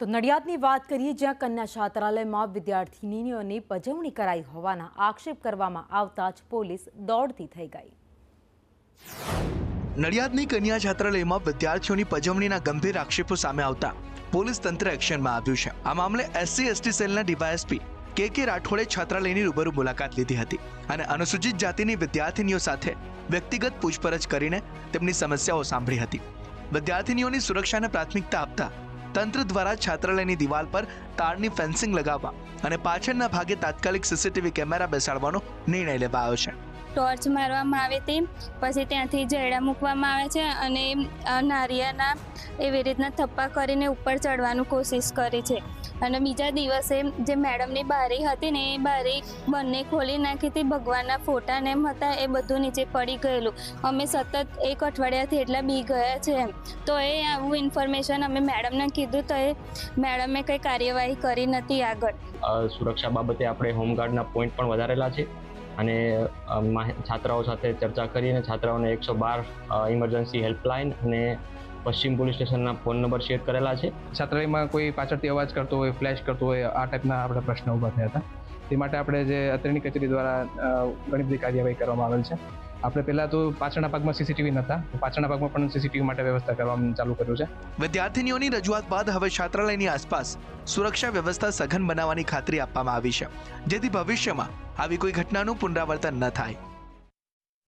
તો નડિયાદની વાત કરીએ, જ્યાં કન્યા છાત્રાલયમાં વિદ્યાર્થિનીઓની પજવણી કરાઈ હોવાના આક્ષેપ કરવામાં આવતા જ પોલીસ દોડતી થઈ ગઈ. નડિયાદની કન્યા છાત્રાલયમાં વિદ્યાર્થીઓની પજવણીના ગંભીર આક્ષેપો સામે આવતા પોલીસ તંત્ર એક્શનમાં આવ્યું છે. આ મામલે એસસી, એસટી સેલના ડીવાયએસપી કે કે રાઠોડે છાત્રાલયની રૂબરૂ મુલાકાત લીધી હતી અને અનુસૂચિત જાતિની વિદ્યાર્થીનીઓ સાથે વ્યક્તિગત પૂછપરછ કરીને તેમની સમસ્યાઓ સાંભળી હતી. વિદ્યાર્થીનીઓની સુરક્ષાને પ્રાથમિકતા આપતા તંત્ર દ્વારા છાત્રાલયની દિવાલ પર તારની ફેન્સિંગ લગાવવા અને પાછળના ભાગે તાત્કાલિક સીસીટીવી કેમેરા બેસાડવાનો નિર્ણય લેવાયો છે. ટોર્ચ મારવામાં આવે તે પછી ત્યાંથી જયડા મૂકવામાં આવે છે અને નારિયાના એવી રીતના થપ્પા કરીને ઉપર ચડવાનું કોશિશ કરી છે. અને બીજા દિવસે જે મેડમની બારી હતી ને, એ બારી બંને ખોલી નાખી હતી. ભગવાનના ફોટા ને એમ હતા, એ બધું નીચે પડી ગયેલું. અમે સતત એક અઠવાડિયાથી એટલા બી ગયા છે એમ. તો એ આવું ઇન્ફોર્મેશન અમે મેડમને કીધું તો એ મેડમે કંઈ કાર્યવાહી કરી નથી આગળ. સુરક્ષા બાબતે આપણે હોમગાર્ડના પોઈન્ટ પણ વધારેલા છે. અને છાત્રાઓ સાથે ચર્ચા કરીને છાત્રાઓને એકસો બાર ઇમરજન્સી હેલ્પલાઇન અને પશ્ચિમ પોલીસ સ્ટેશનના ફોન નંબર શેર કરેલા છે. છાત્રાલયમાં કોઈ પાછળથી અવાજ કરતો હોય ફ્લેશ કરતો હોય, આ ટાઈપના આપણે પ્રશ્નો ઊભા થયા હતા. તે માટે આપણે જે અત્રેની કચેરી દ્વારા ઘણી બધી કાર્યવાહી કરવામાં આવેલ છે. આપણે પહેલા તો પાછળના ભાગમાં સીસીટીવી નહોતા. તો પાછળના ભાગમાં પણ સીસીટીવી માટે વ્યવસ્થા કરવાનું ચાલુ કર્યું છે. વિદ્યાર્થીનીઓની રજૂઆત બાદ હવે છાત્રાલયની આસપાસ સુરક્ષા વ્યવસ્થા સઘન બનાવવાની ખાતરી આપવામાં આવી છે. જેથી ભવિષ્યમાં આવી કોઈ ઘટનાનું પુનરાવર્તન ન થાય.